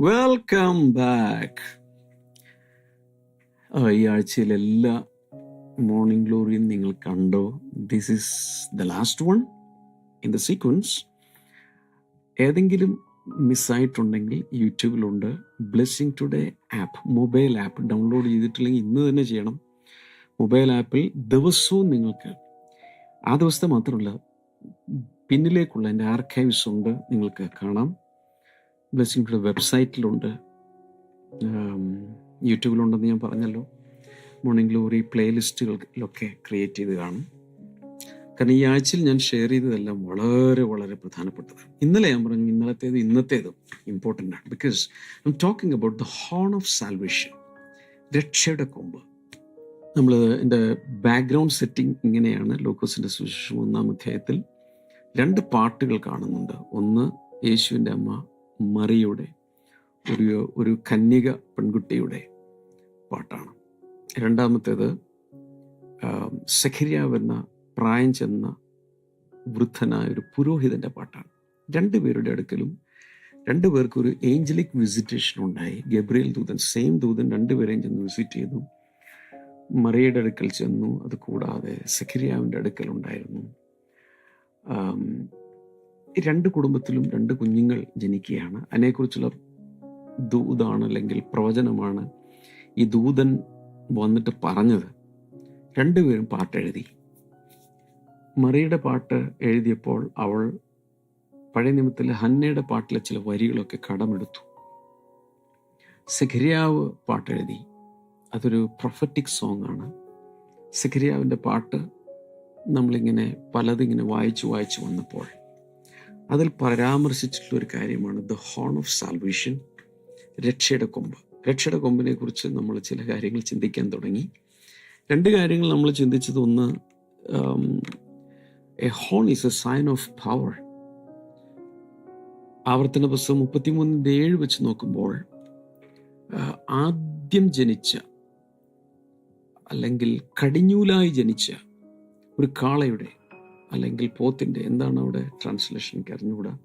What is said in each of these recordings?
Welcome back ഈ ആഴ്ചയിൽ എല്ലാ മോർണിംഗ് ഗ്ലോറിയും നിങ്ങൾ കണ്ടോ? This is the last one in the sequence ഏതെങ്കിലും മിസ്സായിട്ടുണ്ടെങ്കിൽ യൂട്യൂബിലുണ്ട്. Blessing Today app mobile app download ചെയ്തിട്ടില്ലെങ്കിൽ ഇന്ന് തന്നെ ചെയ്യണം. മൊബൈൽ ആപ്പിൽ ദിവസവും നിങ്ങൾക്ക് ആ ദിവസത്തെ മാത്രമല്ല പിന്നിലേക്കുള്ള എന്റെ ആർക്കൈവ്സ് ഉണ്ട് നിങ്ങൾക്ക് കാണാം. ബ്ലെസ്സിങ് ടുഡേ വെബ്സൈറ്റിലുണ്ട് യൂട്യൂബിലുണ്ടെന്ന് ഞാൻ പറഞ്ഞല്ലോ. മോർണിംഗ് ഗ്ലോറി പ്ലേലിസ്റ്റുകളിലൊക്കെ ക്രിയേറ്റ് ചെയ്ത് കാണും. കാരണം ഈ ആഴ്ചയിൽ ഞാൻ ഷെയർ ചെയ്തതെല്ലാം വളരെ വളരെ പ്രധാനപ്പെട്ടതാണ്. ഇന്നലെ ഞാൻ പറഞ്ഞു ഇന്നലത്തേത് ഇന്നത്തേതും ഇമ്പോർട്ടന്റ് ആണ്. Because I am talking about the horn of salvation രക്ഷയുടെ കൊമ്പ്. നമ്മൾ എന്റെ ബാക്ക്ഗ്രൗണ്ട് സെറ്റിംഗ് ഇങ്ങനെയാണ്. ലോക്കോസിന്റെ സുശേഷം ഒന്നാം അധ്യായത്തിൽ രണ്ട് പാട്ടുകൾ കാണുന്നുണ്ട്. ഒന്ന് യേശുവിന്റെ അമ്മ മറിയുടെ ഒരു ഒരു കന്യക പെൺകുട്ടിയുടെ പാട്ടാണ്. രണ്ടാമത്തേത് സെഖര്യാവ് എന്ന പ്രായം ചെന്ന വൃദ്ധനായ ഒരു പുരോഹിതന്റെ പാട്ടാണ്. രണ്ടുപേരുടെ അടുക്കലും രണ്ടുപേർക്ക് ഒരു ഏഞ്ചലിക് വിസിറ്റേഷൻ ഉണ്ടായി. ഗബ്രിയൽ ദൂതൻ സെയിം ദൂതൻ രണ്ടുപേരെയും ചെന്ന് വിസിറ്റ് ചെയ്തു. മറിയയുടെ അടുക്കൽ ചെന്നു. അത് കൂടാതെ സഖിരിയാവിന്റെ അടുക്കൽ ഉണ്ടായിരുന്നു. രണ്ട് കുടുംബത്തിലും രണ്ട് കുഞ്ഞുങ്ങൾ ജനിക്കുകയാണ്. അതിനെക്കുറിച്ചുള്ള ദൂതാണ് അല്ലെങ്കിൽ പ്രവചനമാണ് ഈ ദൂതൻ വന്നിട്ട് പറഞ്ഞത്. രണ്ടുപേരും പാട്ടെഴുതി മറിയുടെ പാട്ട് എഴുതിയപ്പോൾ അവൾ പഴയ നിമിത്തിൽ ഹന്നയുടെ പാട്ടിലെ ചില വരികളൊക്കെ കടമെടുത്തു. സെഖരിയാവ് പാട്ടെഴുതി അതൊരു പ്രൊഫറ്റിക് സോങ് ആണ്. സെഖരിയാവിന്റെ പാട്ട് നമ്മളിങ്ങനെ പലതിങ്ങനെ വായിച്ചു വായിച്ചു വന്നപ്പോൾ അതിൽ പരാമർശിച്ചിട്ടുള്ള ഒരു കാര്യമാണ് ദ ഹോൺ ഓഫ് സാൽവേഷൻ രക്ഷയുടെ കൊമ്പ്. രക്ഷയുടെ കൊമ്പിനെ കുറിച്ച് നമ്മൾ ചില കാര്യങ്ങൾ ചിന്തിക്കാൻ തുടങ്ങി. രണ്ട് കാര്യങ്ങൾ നമ്മൾ ചിന്തിച്ചത് ഒന്ന് a horn is a sign of power ആവർത്തന പുസ്തകം മുപ്പത്തിമൂന്നിന്റെ ഏഴ് വെച്ച് നോക്കുമ്പോൾ ആദ്യം ജനിച്ച അല്ലെങ്കിൽ കടിഞ്ഞൂലായി ജനിച്ച ഒരു കാളയുടെ അല്ലെങ്കിൽ പോത്തിന്റെ എന്താണ് അവിടെ ട്രാൻസ്ലേഷൻ എനിക്ക് അറിഞ്ഞുകൂടാ?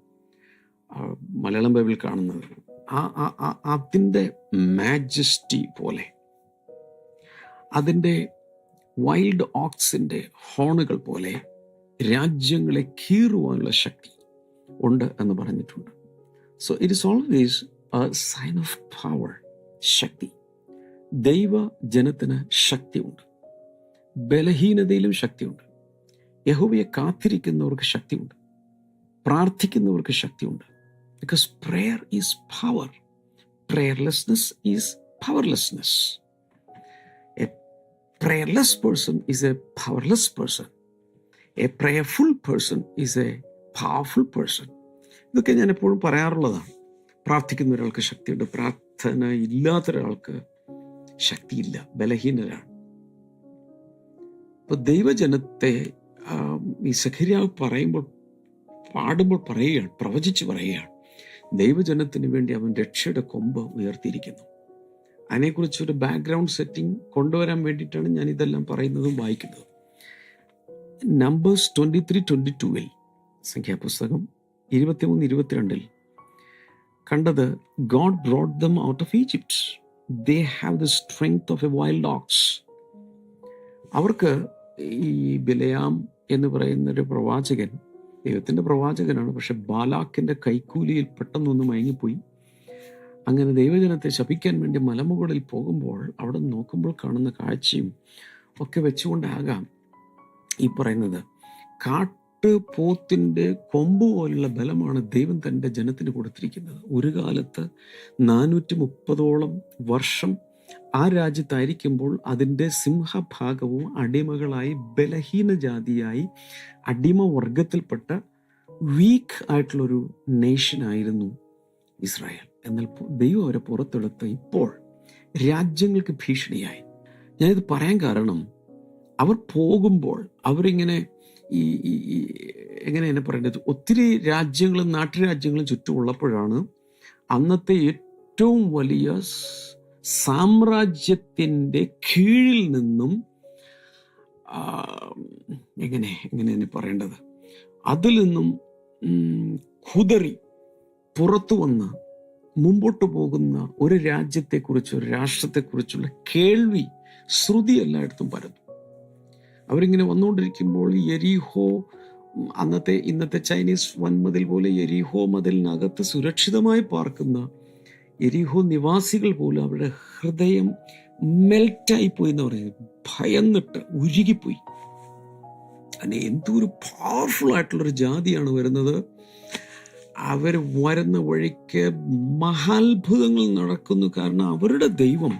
മലയാളം ബൈബിൾ കാണുന്നത്. ആ- അതിന്റെ മാജസ്റ്റി പോലെ. അതിന്റെ വൈൽഡ് ഓക്സിന്റെ ഹോണുകൾ പോലെ രാജ്യങ്ങളെ കീറുവാനുള്ള ശക്തി ഉണ്ട് എന്ന് പറഞ്ഞിട്ടുണ്ട്. So it is always a sign of power ശക്തി. ദൈവ ജനത്തിന് ശക്തിയുണ്ട്. ബലഹീനതയിലും ശക്തിയുണ്ട്. യഹോവയെ കാത്തിരിക്കുന്നവർക്ക് ശക്തിയുണ്ട്. പ്രാർത്ഥിക്കുന്നവർക്ക് ശക്തിയുണ്ട്. Because prayer is power prayerlessness is powerlessness a prayerless person is a powerless person a prayerful person is a powerful person ഇതൊക്കെ ഞാൻ എപ്പോഴും പറയാറുള്ളതാണ്. പ്രാർത്ഥിക്കുന്ന ഒരാൾക്ക് ശക്തിയുണ്ട്. പ്രാർത്ഥന ഇല്ലാത്ത ഒരാൾക്ക് ശക്തിയില്ല. ബലഹീനരാണ്. ഇപ്പൊ ദൈവജനത്തെ ഈ സഖരിയാവ് പറയുമ്പോൾ പാടുമ്പോൾ പറയുകയാണ് പ്രവചിച്ച് പറയുകയാണ്. ദൈവജനത്തിന് വേണ്ടി അവൻ രക്ഷയുടെ കൊമ്പ് ഉയർത്തിയിരിക്കുന്നു. അതിനെക്കുറിച്ച് ഒരു ബാക്ക്ഗ്രൗണ്ട് സെറ്റിംഗ് കൊണ്ടുവരാൻ വേണ്ടിയിട്ടാണ് ഞാൻ ഇതെല്ലാം പറയുന്നതും വായിക്കുന്നതും. നമ്പേഴ്സ് ട്വന്റി ത്രീ ട്വന്റി ടൂവിൽ സംഖ്യാപുസ്തകം ഇരുപത്തിമൂന്ന് ഇരുപത്തിരണ്ടിൽ കണ്ടത് God brought them out of Egypt they have the strength of a wild dogs അവർക്ക് ഈ ബിലയാം എന്ന് പറയുന്ന ഒരു പ്രവാചകൻ ദൈവത്തിന്റെ പ്രവാചകനാണ്. പക്ഷെ ബാലാക്കിന്റെ കൈക്കൂലിയിൽ പെട്ടെന്നൊന്ന് മയങ്ങിപ്പോയി. അങ്ങനെ ദൈവജനത്തെ ശപിക്കാൻ വേണ്ടി മലമുകളിൽ പോകുമ്പോൾ അവിടെ നോക്കുമ്പോൾ കാണുന്ന കാഴ്ചയും ഒക്കെ വെച്ചുകൊണ്ടാകാം ഈ പറയുന്നത്. കാട്ട് പോത്തിന്റെ കൊമ്പ് പോലുള്ള ബലമാണ് ദൈവം തന്റെ ജനത്തിന് കൊടുത്തിരിക്കുന്നത്. ഒരു കാലത്ത് നാനൂറ്റി മുപ്പതോളം വർഷം ആ രാജ്യത്തായിരിക്കുമ്പോൾ അതിന്റെ സിംഹഭാഗവും അടിമകളായി ബലഹീന ജാതിയായി അടിമ വർഗത്തിൽപ്പെട്ട വീക്ക് ആയിട്ടുള്ളൊരു നേഷനായിരുന്നു ഇസ്രായേൽ. എന്നാൽ ദൈവം അവരെ പുറത്തെടുത്ത് ഇപ്പോൾ രാജ്യങ്ങൾക്ക് ഭീഷണിയായി. ഞാനിത് പറയാൻ കാരണം അവർ പോകുമ്പോൾ അവരിങ്ങനെ ഈ എങ്ങനെ എന്നെ പറയേണ്ടത്? ഒത്തിരി രാജ്യങ്ങളും നാട്ടുരാജ്യങ്ങളും ചുറ്റുമുള്ളപ്പോഴാണ് അന്നത്തെ ഏറ്റവും വലിയ സാമ്രാജ്യത്തിന്റെ കീഴിൽ നിന്നും എങ്ങനെ എങ്ങനെ എന്നെ പറയേണ്ടത്? അതിൽ നിന്നും കുതറി പുറത്തു വന്ന് മുമ്പോട്ട് പോകുന്ന ഒരു രാജ്യത്തെക്കുറിച്ച് ഒരു രാഷ്ട്രത്തെക്കുറിച്ചുള്ള കേൾവി ശ്രുതി എല്ലായിടത്തും പരന്നു. അവരിങ്ങനെ വന്നുകൊണ്ടിരിക്കുമ്പോൾ യരീഹോ അന്നത്തെ ഇന്നത്തെ ചൈനീസ് വൻമതിൽ പോലെ യരീഹോ മതിലിനകത്ത് സുരക്ഷിതമായി പാർക്കുന്ന എരീഹോ നിവാസികൾ പോലും അവരുടെ ഹൃദയം മെൽറ്റായി പോയി എന്ന് പറയുന്നത് ഭയന്നിട്ട് ഉരുകിപ്പോയി. അങ്ങനെ എന്തോ ഒരു പവർഫുൾ ആയിട്ടുള്ളൊരു ജാതിയാണ് വരുന്നത്. അവർ വരുന്ന വഴിക്ക് മഹാത്ഭുതങ്ങൾ നടക്കുന്നു. കാരണം അവരുടെ ദൈവം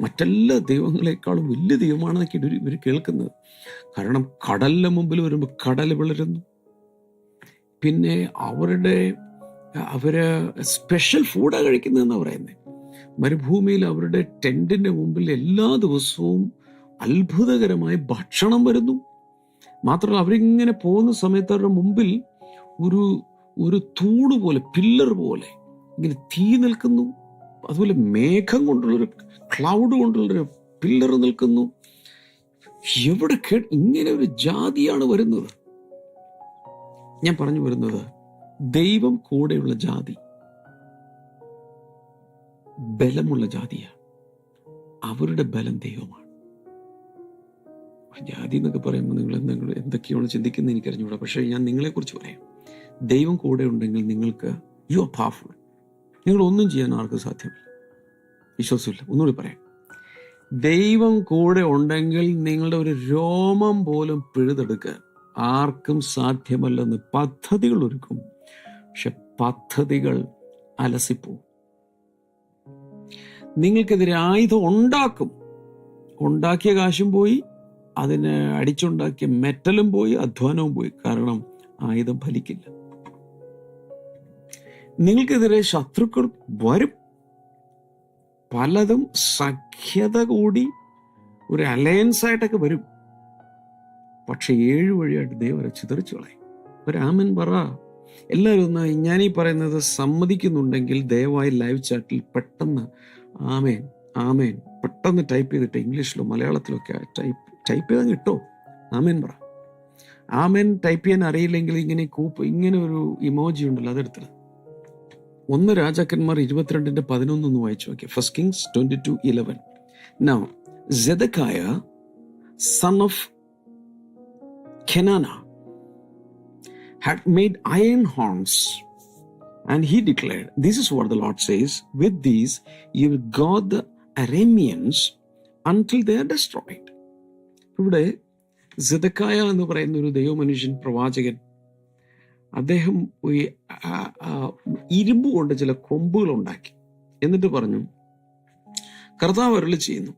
മറ്റെല്ലാ ദൈവങ്ങളെക്കാളും വലിയ ദൈവമാണെന്നൊക്കെ ഇവർ ഇവർ കേൾക്കുന്നത്. കാരണം കടലിന് മുമ്പിൽ വരുമ്പോൾ കടൽ വിളരുന്നു. പിന്നെ അവരുടെ അവർ സ്പെഷ്യൽ ഫുഡാണ് കഴിക്കുന്നതെന്നാണ് പറയുന്നത് മരുഭൂമിയിൽ അവരുടെ ടെന്റിന്റെ മുമ്പിൽ എല്ലാ ദിവസവും അത്ഭുതകരമായി ഭക്ഷണം വരുന്നു. മാത്രമല്ല അവരിങ്ങനെ പോകുന്ന സമയത്ത് അവരുടെ മുമ്പിൽ ഒരു ഒരു തൂണ് പോലെ പില്ലർ പോലെ ഇങ്ങനെ തീ നിൽക്കുന്നു. അതുപോലെ മേഘം കൊണ്ടുള്ളൊരു ക്ലൗഡ് കൊണ്ടുള്ളൊരു പില്ലർ നിൽക്കുന്നു. എവിടെ കേ ഇങ്ങനെ ഒരു ജാതിയാണ് വരുന്നത്. ഞാൻ പറഞ്ഞു വരുന്നത് ദൈവം കൂടെയുള്ള ജാതി ബലമുള്ള ജാതിയാണ്. അവരുടെ ബലം ദൈവമാണ്. ജാതി എന്നൊക്കെ പറയുമ്പോൾ നിങ്ങൾ എന്തെങ്കിലും എന്തൊക്കെയാണ് ചിന്തിക്കുന്നത് എനിക്കറിഞ്ഞൂടാ പക്ഷേ ഞാൻ നിങ്ങളെക്കുറിച്ച് പറയാം. ദൈവം കൂടെ ഉണ്ടെങ്കിൽ നിങ്ങൾക്ക് യു ആർ പവർഫുൾ നിങ്ങൾ ഒന്നും ചെയ്യാൻ ആർക്കും സാധ്യമല്ല. വിശ്വാസമില്ല. ഒന്നുകൂടി പറയാം. ദൈവം കൂടെ ഉണ്ടെങ്കിൽ നിങ്ങളുടെ ഒരു രോമം പോലും പിഴുതെടുക്കാൻ ആർക്കും സാധ്യമല്ലെന്ന് പദ്ധതികൾ ഒരുക്കും. പക്ഷെ പദ്ധതികൾ അലസിപ്പോവും. നിങ്ങൾക്കെതിരെ ആയുധം ഉണ്ടാക്കും. ഉണ്ടാക്കിയ കാശും പോയി അതിന് അടിച്ചുണ്ടാക്കിയ മെറ്റലും പോയി അധ്വാനവും പോയി. കാരണം ആയുധം ഫലിക്കില്ല. നിങ്ങൾക്കെതിരെ ശത്രുക്കൾ വരും. പലതും സഖ്യത കൂടി ഒരു അലയൻസ് ആയിട്ടൊക്കെ വരും. പക്ഷെ ഏഴു വഴിയായിട്ട് ദൈവരെ ചിതറിച്ചു കളയും. ഒരാമൻ പറ എല്ലാവരും ഒന്ന് ഞാനീ പറയുന്നത് സമ്മതിക്കുന്നുണ്ടെങ്കിൽ ദയവായി ലൈവ് ചാറ്റിൽ പെട്ടെന്ന് ആമേൻ ആമേൻ. പെട്ടെന്ന് ടൈപ്പ് ചെയ്തിട്ട് ഇംഗ്ലീഷിലോ മലയാളത്തിലോ ഒക്കെ ടൈപ്പ് ടൈപ്പ് ചെയ്താൽ കിട്ടോ? ആമേൻ പറ. ആമേൻ ടൈപ്പ് ചെയ്യാൻ അറിയില്ലെങ്കിൽ ഇങ്ങനെ കൂപ്പ് ഇങ്ങനെ ഒരു ഇമോജി ഉണ്ടല്ലോ അതെടുത്തത്. ഒന്ന് രാജാക്കന്മാർ ഇരുപത്തിരണ്ടിന്റെ പതിനൊന്നൊന്ന് വായിച്ചു നോക്കിയ. First Kings twenty two eleven now Zedekiah son of Chenaanah had made iron horns and he declared this is what the lord says with these you will guard the arameans until they are destroyed ഇവിടെ സിദക്കായ എന്ന് പറയുന്ന ഒരു ദൈവമനുഷ്യൻ പ്രവാചകൻ അദ്ദേഹം ഈ ഇരുമ്പ് കൊണ്ട് ചില കൊമ്പുകൾ ഉണ്ടാക്കി എന്നിട്ട് പറഞ്ഞു കർത്താവ് അരുളി ചെയ്യുന്നു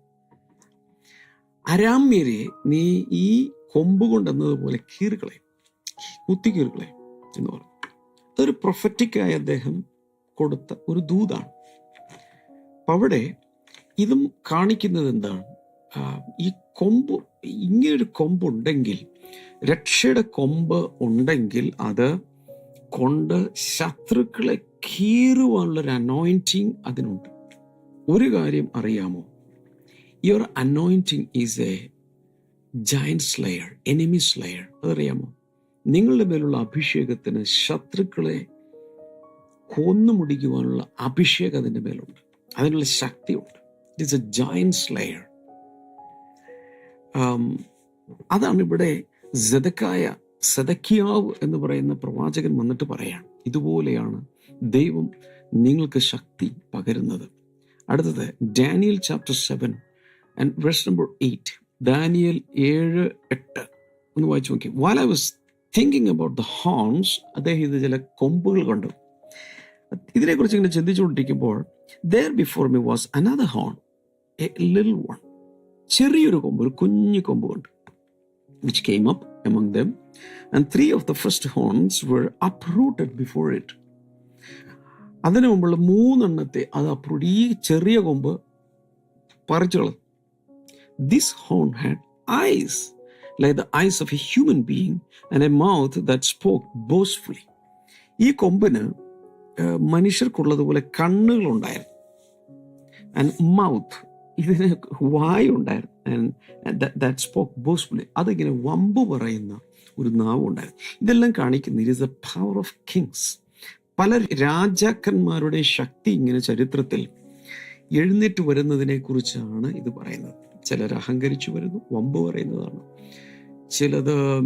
അരാമ്യരെ നീ ഈ കൊമ്പ് കൊണ്ടെന്നതുപോലെ കീറുകളെ കുത്തി കീറുകളെ എന്ന് പറഞ്ഞു. അതൊരു പ്രൊഫറ്റിക്കായി അദ്ദേഹം കൊടുത്ത ഒരു ദൂതാണ്. അപ്പം അവിടെ ഇതും കാണിക്കുന്നത് എന്താണ്? ഈ കൊമ്പ് ഇങ്ങനൊരു കൊമ്പുണ്ടെങ്കിൽ രക്ഷയുടെ കൊമ്പ് ഉണ്ടെങ്കിൽ അത് കൊണ്ട് ശത്രുക്കളെ കീറുവാനുള്ളൊരു അനോയിന്റിങ് അതിനുണ്ട്. ഒരു കാര്യം അറിയാമോ? Your anointing is a giant slayer enemy slayer അതറിയാമോ? നിങ്ങളുടെ മേലുള്ള അഭിഷേകത്തിന് ശത്രുക്കളെ കൊന്നുമുടിക്കുവാനുള്ള അഭിഷേകം അതിന്റെ മേലുണ്ട്. അതിനുള്ള ശക്തിയുണ്ട്. It is a giant slayer അതാണ് ഇവിടെ സെതക്കായ സെതക്കിയാവ് എന്ന് പറയുന്ന പ്രവാചകൻ വന്നിട്ട് പറയാൻ ഇതുപോലെയാണ് ദൈവം നിങ്ങൾക്ക് ശക്തി പകരുന്നത്. അടുത്തത് Daniel chapter seven and verse number eight Daniel ഏഴ് എട്ട്. ഒന്ന് വായിച്ചു നോക്കി while I was thinking about the horns അദ്ദേഹം ഇത് ചില കൊമ്പുകൾ കണ്ടു. ഇതിനെക്കുറിച്ച് ഇങ്ങനെ ചിന്തിച്ചുകൊണ്ടിരിക്കുമ്പോൾ there before me was another horn a ലിൽ വൺ ചെറിയൊരു കൊമ്പ് ഒരു കുഞ്ഞു കൊമ്പ് കൊണ്ട്. Which came up among them and three of the first horns were uprooted before it അതിനു മുമ്പുള്ള മൂന്നെണ്ണത്തെ അത് അപ്രൂട്ട് ഈ ചെറിയ കൊമ്പ് പറിച്ചു കളഞ്ഞു this horn had eyes like the eyes of a human being and a mouth that spoke boastfully. ഈ കൊമ്പിന് മനുഷ്യർക്കുള്ളതുപോലെ മനുഷ്യർക്കുള്ളതുപോലെ കണ്ണുകളുണ്ടായിരുന്നു. ആൻഡ് മൗത്ത് ഇതിന് വായുണ്ടായിരുന്നു. ആൻഡ് ദാറ്റ് സ്പോക്ക് ബോസ്ഫുള്ളി അതിങ്ങനെ വമ്പ് പറയുന്ന ഒരു നാവ് ഉണ്ടായിരുന്നു ഇതെല്ലാം കാണിക്കുന്ന it is a power of kings പല രാജാക്കന്മാരുടെ ശക്തി ഇങ്ങനെ ചരിത്രത്തിൽ എഴുന്നേറ്റ് വരുന്നതിനെ കുറിച്ചാണ് ഇത് പറയുന്നത്. ചിലർ അഹങ്കരിച്ചു വരുന്നു വമ്പ് പറയുന്നതാണ്. ചിലത്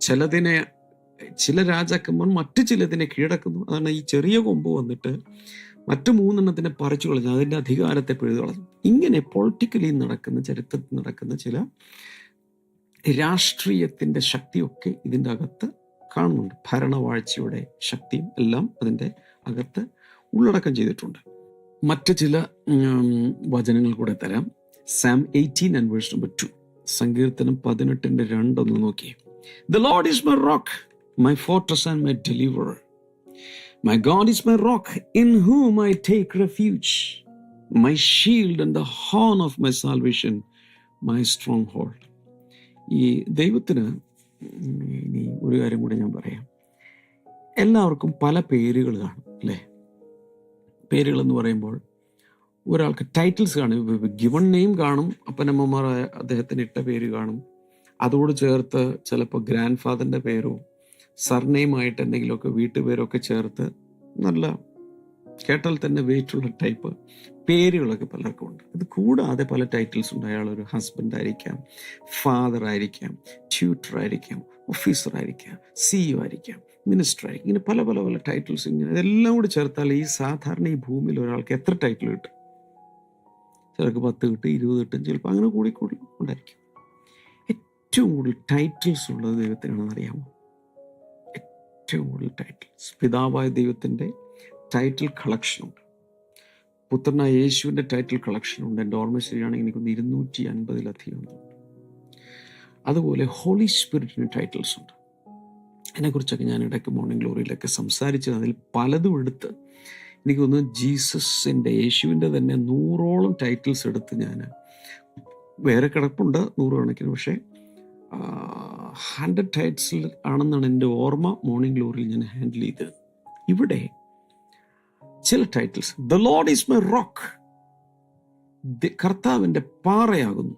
ചിലതിനെ ചില രാജാക്കന്മാർ മറ്റു ചിലതിനെ കീഴടക്കുന്നു. അതാണ് ഈ ചെറിയ കൊമ്പ് വന്നിട്ട് മറ്റു മൂന്നെണ്ണത്തിനെ പറിച്ചു കളഞ്ഞു. അതിന്റെ അധികാരത്തെ പിഴുതു കളഞ്ഞു. ഇങ്ങനെ പൊളിറ്റിക്കലി നടക്കുന്ന ചരിത്രത്തിൽ നടക്കുന്ന ചില രാഷ്ട്രീയത്തിന്റെ ശക്തിയൊക്കെ ഇതിന്റെ അകത്ത് കാണുന്നുണ്ട്. ഭരണവാഴ്ചയുടെ ശക്തിയും എല്ലാം അതിന്റെ അകത്ത് ഉള്ളടക്കം ചെയ്തിട്ടുണ്ട്. മറ്റ് ചില വചനങ്ങൾ കൂടെ തരാം. Psalm eighteen and verse number two സങ്കീർത്തനം പതിനെട്ടിന്റെ രണ്ടൊന്ന് നോക്കി. The Lord is my rock my fortress and my deliverer my God is my rock in whom I take refuge my shield and the horn of my salvation my stronghold ഈ ദൈവത്തിന് ഇനി ഒരു കാര്യം കൂടി ഞാൻ പറയാം. എല്ലാവർക്കും പല പേരുകൾ കാണും അല്ലേ? പേരുകളെന്ന് പറയുമ്പോൾ ഒരാൾക്ക് ടൈറ്റിൽസ് കാണും. ഗിവൺ നെയിം കാണും. അപ്പനമ്മമാർ അദ്ദേഹത്തിന് ഇട്ട പേര് കാണും. അതോട് ചേർത്ത് ചിലപ്പോൾ ഗ്രാൻഡ് ഫാദറിന്റെ പേരോ സർനെയിമായിട്ട് എന്തെങ്കിലുമൊക്കെ വീട്ടുപേരൊക്കെ ചേർത്ത് നല്ല കേട്ടാൽ തന്നെ വെയിറ്റുള്ള ടൈപ്പ് പേരുകളൊക്കെ പലർക്കും ഉണ്ട്. ഇത് കൂടാതെ പല ടൈറ്റിൽസ് ഉണ്ട്. അയാൾ ഒരു ഹസ്ബൻഡ് ആയിരിക്കാം ഫാദർ ആയിരിക്കാം ട്യൂട്ടർ ആയിരിക്കാം ഓഫീസർ ആയിരിക്കാം സിഇഒ ആയിരിക്കാം മിനിസ്റ്റർ ആയിരിക്കും. ഇങ്ങനെ പല പല പല ടൈറ്റിൽസ് ഇങ്ങനെ. ഇതെല്ലാം കൂടി ചേർത്താൽ ഈ സാധാരണ ഈ ഭൂമിയിൽ ഒരാൾക്ക് എത്ര ടൈറ്റിൽ കിട്ടും? ചിലർക്ക് പത്ത് കിട്ടും ഇരുപത് കിട്ടും ചിലപ്പോൾ അങ്ങനെ കൂടി കൂടി ഉണ്ടായിരിക്കും. ഏറ്റവും കൂടുതൽ ടൈറ്റിൽസ് ഉള്ളത് ദൈവത്തിനാണെന്ന് അറിയാമോ? ഏറ്റവും കൂടുതൽ ടൈറ്റിൽസ് പിതാവായ ദൈവത്തിന്റെ ടൈറ്റിൽ കളക്ഷനുണ്ട് പുത്രനായ യേശുവിന്റെ ടൈറ്റിൽ കളക്ഷനുണ്ട് എന്റെ ഓർമ്മ ശരിയാണെങ്കിൽ എനിക്കൊന്ന് ഇരുന്നൂറ്റി അൻപതിലധികം അതുപോലെ ഹോളി സ്പിരിറ്റിന് ടൈറ്റിൽസ് ഉണ്ട്. അതിനെക്കുറിച്ചൊക്കെ ഞാൻ ഇടയ്ക്ക് മോർണിംഗ് ഗ്ലോറിയിലൊക്കെ സംസാരിച്ചത്. അതിൽ പലതും എടുത്ത് എനിക്ക് തോന്നുന്നു ജീസസിന്റെ യേശുവിന്റെ തന്നെ നൂറോളം ടൈറ്റിൽസ് എടുത്ത് ഞാൻ വേറെ കിടപ്പുണ്ട് നൂറ് കണക്കിന്. പക്ഷേ ഹൺഡ്രഡ് ടൈറ്റ്സിൽ ആണെന്നാണ് എന്റെ ഓർമ്മ. മോർണിംഗ് ഗ്ലോറിയിൽ ഞാൻ ഹാൻഡിൽ ചെയ്തത് ഇവിടെ ചില titles the Lord is my rock കർത്താവിന്റെ പാറയാകുന്നു.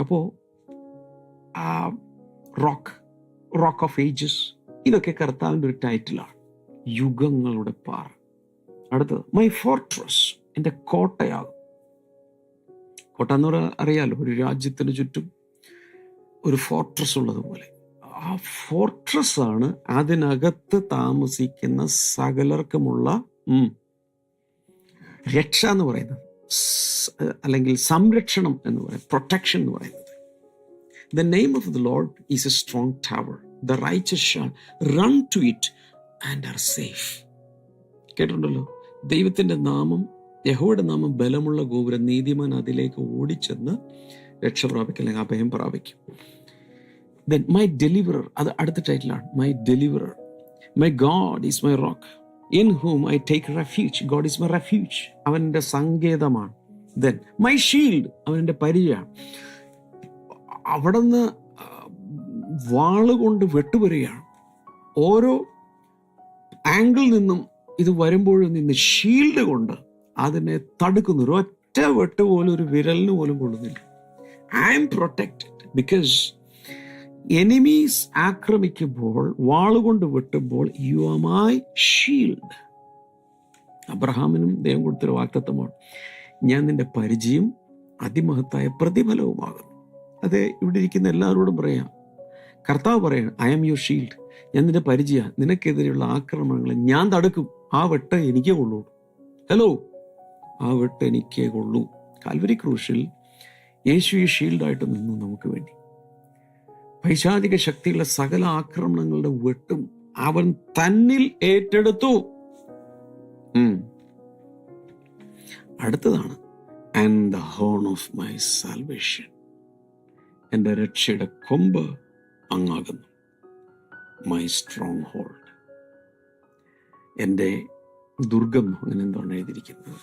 അപ്പോ ആ റോക്ക് റോക്ക് ഓഫ് ഏജസ് ഇതൊക്കെ കർത്താവിന്റെ ഒരു ടൈറ്റിലാണ് യുഗങ്ങളുടെ പാറ. അടുത്തത് മൈ ഫോർട്രസ് എന്റെ കോട്ടയാകും. കോട്ട എന്ന് പറയാൻ അറിയാലോ ഒരു രാജ്യത്തിന് ചുറ്റും ഒരു ഫോർട്രസ് ഉള്ളതുപോലെ. ആ ഫോർട്രസ് ആണ് അതിനകത്ത് താമസിക്കുന്ന സകലർക്കുമുള്ള രക്ഷ എന്ന് പറയുന്നത്. അല്ലെങ്കിൽ സംരക്ഷണം എന്ന് പറയുന്നത് പ്രൊട്ടക്ഷൻ എന്ന് പറയുന്നത്. The name of the Lord is a strong tower the right run to it and are safe കേട്ടിട്ടുണ്ടല്ലോ? ദൈവത്തിന്റെ നാമം യഹോയുടെ നാമം ബലമുള്ള ഗോപുരം നീതിമാൻ അതിലേക്ക് ഓടിച്ചെന്ന് രക്ഷ പ്രാപിക്കും അല്ലെങ്കിൽ അഭയം പ്രാപിക്കും. ദെൻ മൈ ഡെലിവറർ അത് അടുത്ത ടൈറ്റിലാണ് my deliverer my God is my rock in whom I take refuge God is my refuge അവന്റെ സങ്കേതമാണ്. ദെൻ മൈ ഷീൽഡ് അവന്റെ പരിചയമാണ് അവിടെ നിന്ന് വാളുകൊണ്ട് വെട്ടുവരികയാണ് ഓരോ ആംഗിൾ നിന്നും ഇത് വരുമ്പോഴും നിന്ന് ഷീൽഡ് കൊണ്ട് അതിനെ തടുക്കുന്നു ഒറ്റ വെട്ട് പോലും ഒരു വിരലിന് പോലും കൊള്ളുന്നില്ല. I am protected because enemies ആക്രമിക്കുമ്പോൾ വാളുകൊണ്ട് വെട്ടുമ്പോൾ യു ആർ മൈ ഷീൽഡ് അബ്രഹാമിനും ദൈവം കൊടുത്തൊരു വാക്തത്വമാണ് ഞാൻ നിന്റെ പരിചയം അതിമഹത്തായ പ്രതിഫലവുമാകുന്നു. അത് ഇവിടെ ഇരിക്കുന്ന എല്ലാവരോടും പറയാം. കർത്താവ് പറയാണ് ഐ ആം യുവർ ഷീൽഡ് ഞാൻ നിന്റെ പരിചയ നിനക്കെതിരെയുള്ള ആക്രമണങ്ങളെ ഞാൻ തടുക്കും. ആ വെട്ടം എനിക്കേ കൊള്ളൂ. ഹലോ ആ വെട്ടം എനിക്കേ കൊള്ളൂ. കാൽവരി ക്രൂശിൽ യേശു ഈ ഷീൽഡായിട്ട് നിന്നു നമുക്ക് വേണ്ടി. പൈശാചിക ശക്തിയുള്ള സകല ആക്രമണങ്ങളുടെ വെട്ടും അവൻ തന്നിൽ ഏറ്റെടുത്തു. അടുത്തതാണ് and the horn of my salvation എന്റെ രക്ഷയുടെ കൊമ്പ് അങ്ങാകുന്നു. മൈ സ്ട്രോങ് ഹോൾഡ് എന്റെ ദുർഗം അങ്ങനെ എന്താണ് എഴുതിയിരിക്കുന്നത്.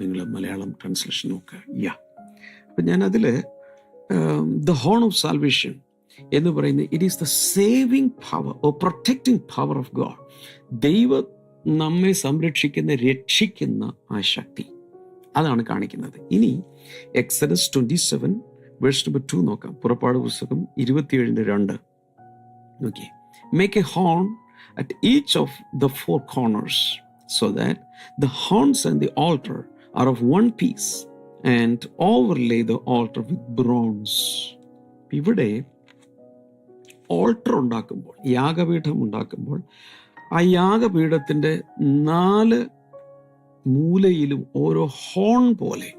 നിങ്ങൾ മലയാളം ട്രാൻസ്ലേഷൻ നോക്കുക. യാ അപ്പം ഞാനതിൽ ദ ഹോൺ ഓഫ് സാൽവേഷൻ എന്ന് പറയുന്നത് it is the saving power or protecting power of God ദൈവ നമ്മെ സംരക്ഷിക്കുന്ന രക്ഷിക്കുന്ന ആ ശക്തി. അതാണ് കാണിക്കുന്നത്. ഇനി Exodus twenty seven verse number two നോക്കാം. പുറപ്പാട് പുസ്തകം ഇരുപത്തിയേഴിന്റെ രണ്ട്. നോക്കിയേ. Make a horn at each of the four corners, so that the horns and the altar are of one piece, and overlay the altar with bronze. ഇവിടെ altar ഉണ്ടാക്കുമ്പോൾ യാഗപീഠം ഉണ്ടാക്കുമ്പോൾ ആ യാഗപീഠത്തിന്റെ നാല് മൂലയിലും ഓരോ ഹോൺ പോലെ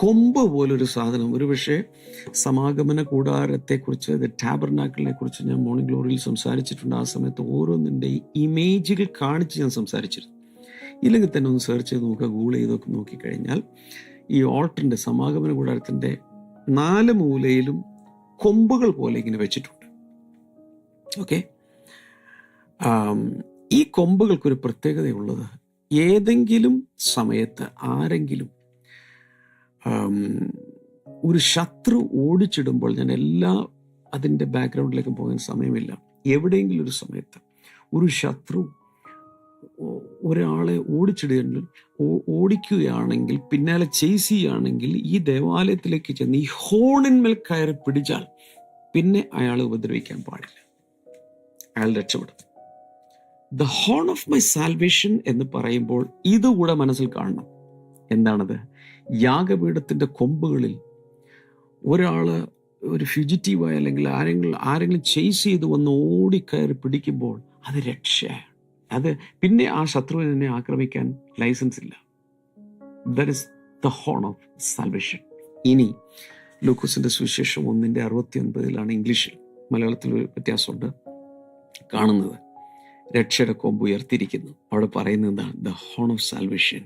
കൊമ്പ് പോലൊരു സാധനം. ഒരു പക്ഷേ സമാഗമന കൂടാരത്തെക്കുറിച്ച് ടാബർനാക്കിളിനെ കുറിച്ച് ഞാൻ മോർണിംഗ് ഗ്ലോറിയിൽ സംസാരിച്ചിട്ടുണ്ട്. ആ സമയത്ത് ഓരോന്നിന്റെ ഇമേജുകൾ കാണിച്ച് ഞാൻ സംസാരിച്ചിരുന്നു. ഇല്ലെങ്കിൽ തന്നെ ഒന്ന് സെർച്ച് ചെയ്ത് നോക്കുക ഗൂഗിൾ ചെയ്തൊക്കെ നോക്കിക്കഴിഞ്ഞാൽ ഈ ഓൾട്ടറിന്റെ സമാഗമന കൂടാരത്തിന്റെ നാല് മൂലയിലും കൊമ്പുകൾ പോലെ ഇങ്ങനെ വെച്ചിട്ടുണ്ട്. ഓക്കെ ഈ കൊമ്പുകൾക്കൊരു പ്രത്യേകതയുള്ളത് ഏതെങ്കിലും സമയത്ത് ആരെങ്കിലും ഒരു ശത്രു ഓടിച്ചിടുമ്പോൾ ഞാൻ എല്ലാ അതിന്റെ ബാക്ക്ഗ്രൗണ്ടിലേക്ക് പോകാൻ സമയമില്ല. എവിടെയെങ്കിലും ഒരു സമയത്ത് ഒരു ശത്രു ഒരാളെ ഓടിച്ചിടുകയാണെങ്കിൽ ഓടിക്കുകയാണെങ്കിൽ പിന്നാലെ ചേസ് ചെയ്യുകയാണെങ്കിൽ ഈ ദേവാലയത്തിലേക്ക് ചെന്ന് ഈ ഹോണിന്മേൽ കയറി പിടിച്ചാൽ പിന്നെ അയാളെ ഉപദ്രവിക്കാൻ പാടില്ല. അയാൾ രക്ഷപ്പെടും. The horn of my salvation എന്ന് പറയുമ്പോൾ ഇതുകൂടെ മനസ്സിൽ കാണണം. എന്താണത്? യാഗപീഠത്തിന്റെ കൊമ്പുകളിൽ ഒരാൾ ഒരു ഫ്യൂജിറ്റീവായ അല്ലെങ്കിൽ ആരെങ്കിലും ആരെങ്കിലും ചേസ് ചെയ്ത് വന്ന് ഓടിക്കയറി പിടിക്കുമ്പോൾ അത് രക്ഷയാണ്. അത് പിന്നെ ആ ശത്രുവിനെ ആക്രമിക്കാൻ ലൈസൻസ് ഇല്ല. There is the horn of salvation ഇനി ലൂക്കോസിന്റെ സുവിശേഷം ഒന്നിന്റെ അറുപത്തി ഒൻപതിലാണ് ഇംഗ്ലീഷിൽ മലയാളത്തിൽ ഒരു വ്യത്യാസമുണ്ട് കാണുന്നത്. രക്ഷയുടെ കൊമ്പ് ഉയർത്തിയിരിക്കുന്നു. അവിടെ പറയുന്നത് എന്താണ്? The horn of salvation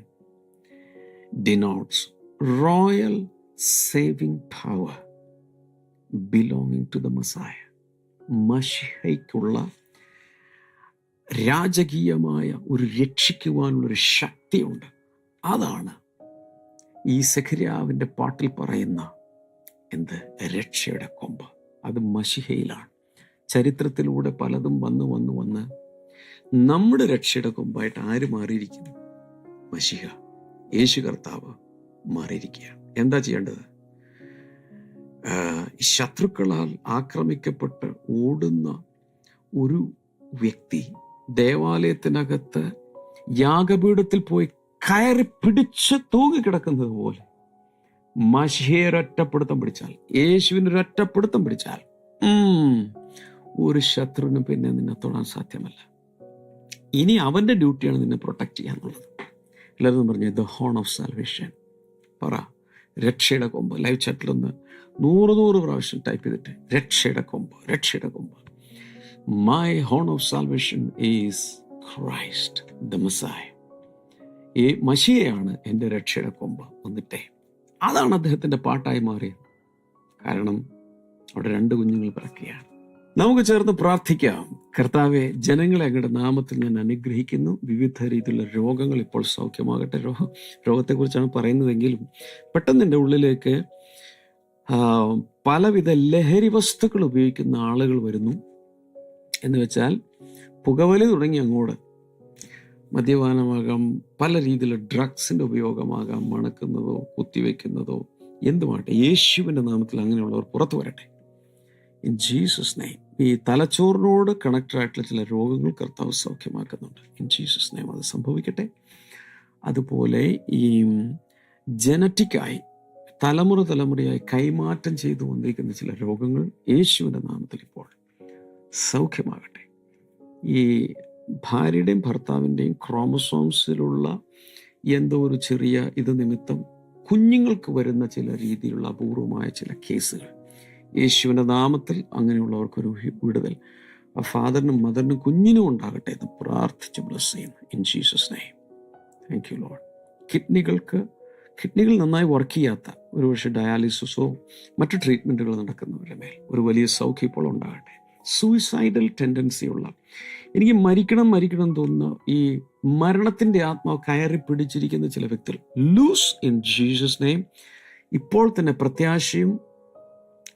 denotes royal saving power belonging to the Messiah. മഷിഹയ്ക്കുള്ള രാജകീയമായ ഒരു രക്ഷിക്കുവാനുള്ളൊരു ശക്തിയുണ്ട്. അതാണ് ഈ സഖരിയാവിന്റെ പാട്ടിൽ പറയുന്ന എന്ത്? രക്ഷയുടെ കൊമ്പ്. അത് മഷിഹയിലാണ്. ചരിത്രത്തിലൂടെ പലതും വന്ന് വന്ന് വന്ന് നമ്മുടെ രക്ഷയുടെ കൊമ്പായിട്ട് ആര് മാറിയിരിക്കുന്നു? മഷിഹ. യേശു കർത്താവ് മാറിയിരിക്കുകയാണ്. എന്താ ചെയ്യേണ്ടത്? ശത്രുക്കളാൽ ആക്രമിക്കപ്പെട്ട് ഓടുന്ന ഒരു വ്യക്തി ദേവാലയത്തിനകത്ത് യാഗപീഠത്തിൽ പോയി കയറി പിടിച്ച് തൂങ്ങിക്കിടക്കുന്നത് പോലെ മഷിയെ ഒരൊറ്റപ്പിടുത്തം പിടിച്ചാൽ യേശുവിനൊരൊറ്റപ്പെടുത്തം പിടിച്ചാൽ ഒരു ശത്രുവിനും പിന്നെ നിന്നെ തൊടാൻ സാധ്യമല്ല. ഇനി അവന്റെ ഡ്യൂട്ടിയാണ് നിന്നെ പ്രൊട്ടക്ട് ചെയ്യാന്നുള്ളത് എല്ലാവരും പറഞ്ഞു ദ ഹോൺ ഓഫ് സാൽവേഷൻ. പറ. രക്ഷയുടെ കൊമ്പ്. ലൈവ് ചാറ്റിലൊന്ന് നൂറ് നൂറ് പ്രാവശ്യം ടൈപ്പ് ചെയ്തിട്ട് രക്ഷയുടെ കൊമ്പ് രക്ഷയുടെ കൊമ്പ്. My horn of salvation is Christ the Messiah ഈ മഷിയയാണ് എന്റെ രക്ഷയുടെ കൊമ്പ് വന്നിട്ടേ. അതാണ് അദ്ദേഹത്തിന്റെ പാട്ടായി മാറിയത്. കാരണം അവിടെ രണ്ട് കുഞ്ഞുങ്ങൾ പിറക്കുകയാണ്. നമുക്ക് ചേർന്ന് പ്രാർത്ഥിക്കാം. കർത്താവെ ജനങ്ങളെ അങ്ങയുടെ നാമത്തിൽ ഞാൻ അനുഗ്രഹിക്കുന്നു. വിവിധ രീതിയിലുള്ള രോഗങ്ങൾ ഇപ്പോൾ സൗഖ്യമാകട്ടെ. രോഗ രോഗത്തെക്കുറിച്ചാണ് പറയുന്നതെങ്കിലും പെട്ടെന്ന് എന്റെ ഉള്ളിലേക്ക് പലവിധ ലഹരി വസ്തുക്കൾ ഉപയോഗിക്കുന്ന ആളുകൾ വരുന്നു. എന്ന് വെച്ചാൽ പുകവലി തുടങ്ങി അങ്ങോട്ട് മദ്യപാനമാകാം പല രീതിയിലുള്ള ഡ്രഗ്സിന്റെ ഉപയോഗമാകാം മണക്കുന്നതോ കുത്തിവെക്കുന്നതോ എന്തുമാട്ടെ യേശുവിന്റെ നാമത്തിൽ അങ്ങനെയുള്ളവർ പുറത്തു വരട്ടെ. ഇൻ ജീസസ് നെയ്ം ഈ തലച്ചോറിനോട് കണക്റ്റഡ് ആയിട്ടുള്ള ചില രോഗങ്ങൾ കർത്താവ് സൗഖ്യമാക്കുന്നുണ്ട്. ഇൻ ജീസസ് നെയ്ം അത് സംഭവിക്കട്ടെ. അതുപോലെ ഈ ജനറ്റിക്കായി തലമുറ തലമുറയായി കൈമാറ്റം ചെയ്തു വന്നിരിക്കുന്ന ചില രോഗങ്ങൾ യേശുവിന്റെ നാമത്തിൽ ഇപ്പോൾ സൗഖ്യമാകട്ടെ. ഈ ഭാര്യയുടെയും ഭർത്താവിന്റെയും ക്രോമസോംസിലുള്ള എന്തോ ഒരു ചെറിയ ഇത് നിമിത്തം കുഞ്ഞുങ്ങൾക്ക് വരുന്ന ചില രീതിയിലുള്ള അപൂർവമായ ചില കേസുകൾ. യേശുവിന്റെ നാമത്തിൽ അങ്ങനെയുള്ളവർക്കൊരു വിടുതൽ. ആ ഫാദറിനും മദറിനും കുഞ്ഞിനും ഉണ്ടാകട്ടെ എന്ന് പ്രാർത്ഥിച്ച് ബ്ലസ് ചെയ്യുന്നു. In Jesus name thank you Lord കിഡ്നികൾക്ക് കിഡ്നികൾ നന്നായി വർക്ക് ചെയ്യാത്ത ഒരുപക്ഷെ ഡയാലിസിസോ മറ്റു ട്രീറ്റ്മെന്റുകൾ നടക്കുന്നവരുടെ മേൽ ഒരു വലിയ സൗഖ്യം ഇപ്പോൾ ഉണ്ടാകട്ടെ. സൂയിസൈഡൽ ടെൻഡൻസി ഉള്ള. എനിക്ക് മരിക്കണം മരിക്കണം തോന്നുന്ന ഈ മരണത്തിന്റെ ആത്മാവ് കയറി പിടിച്ചിരിക്കുന്ന ചില വ്യക്തികൾ. ലൂസ് ഇൻ ജീസസ് നെയിം ഇപ്പോൾ തന്നെ പ്രത്യാശയും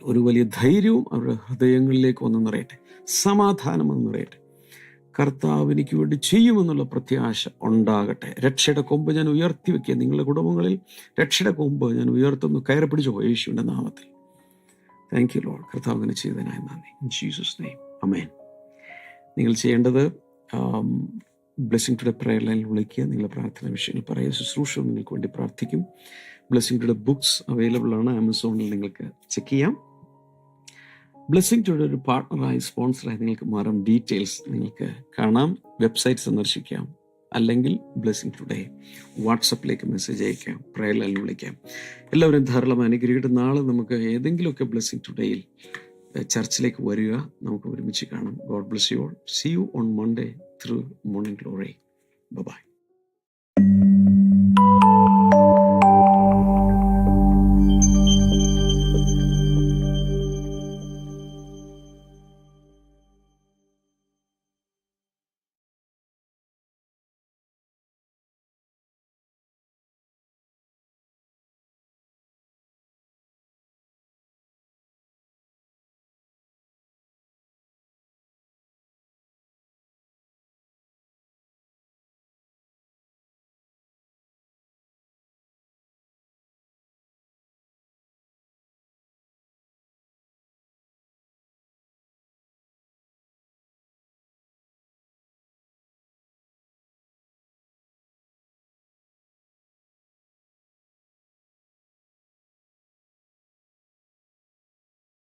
ഒരു വലിയ ധൈര്യവും അവരുടെ ഹൃദയങ്ങളിലേക്ക് വന്ന് നിറയട്ടെ. സമാധാനം വന്ന് നിറയട്ടെ. കർത്താവ് എനിക്ക് വേണ്ടി ചെയ്യുമെന്നുള്ള പ്രത്യാശ ഉണ്ടാകട്ടെ. രക്ഷയുടെ കൊമ്പ് ഞാൻ ഉയർത്തി വെക്കുക. നിങ്ങളുടെ കുടുംബങ്ങളിൽ രക്ഷയുടെ കൊമ്പ് ഞാൻ ഉയർത്തുന്നു. കയറി പിടിച്ചു യേശുവിന്റെ നാമത്തിൽ. താങ്ക് യു ലോഡ് കർത്താവ് അങ്ങനെ ചെയ്തതിനായി നന്ദി. ജീസസ് നെയ്മ് അമേൻ നിങ്ങൾ ചെയ്യേണ്ടത് ബ്ലെസ്സിങ് ടുഡേ പ്രയർ ലൈനിൽ വിളിക്കുക. നിങ്ങളുടെ പ്രാർത്ഥന വിഷയങ്ങൾ പറയുക. ശുശ്രൂഷ നിങ്ങൾക്ക് വേണ്ടി പ്രാർത്ഥിക്കും. ബ്ലെസ്സിങ് ടുഡേ ബുക്സ് അവൈലബിൾ ആണ്. ആമസോണിൽ നിങ്ങൾക്ക് ചെക്ക് ചെയ്യാം. ബ്ലെസ്സിങ് ടുഡേ ഒരു പാർട്ട്ണറായി സ്പോൺസറായി നിങ്ങൾക്ക് മാറും. ഡീറ്റെയിൽസ് നിങ്ങൾക്ക് കാണാം. വെബ്സൈറ്റ് സന്ദർശിക്കാം. അല്ലെങ്കിൽ ബ്ലെസ്സിങ് ടുഡേ വാട്സപ്പിലേക്ക് മെസ്സേജ് അയക്കാം. പ്രയലിൽ വിളിക്കാം. എല്ലാവരും ധാരാളം അനുഗ്രഹിക്കട്ടെ നാളെ നമുക്ക് ഏതെങ്കിലുമൊക്കെ ബ്ലെസ്സിങ് ടുഡേയിൽ ചർച്ചിലേക്ക് വരിക. നമുക്ക് ഒരുമിച്ച് കാണാം. God bless you all see you on Monday through morning glory bye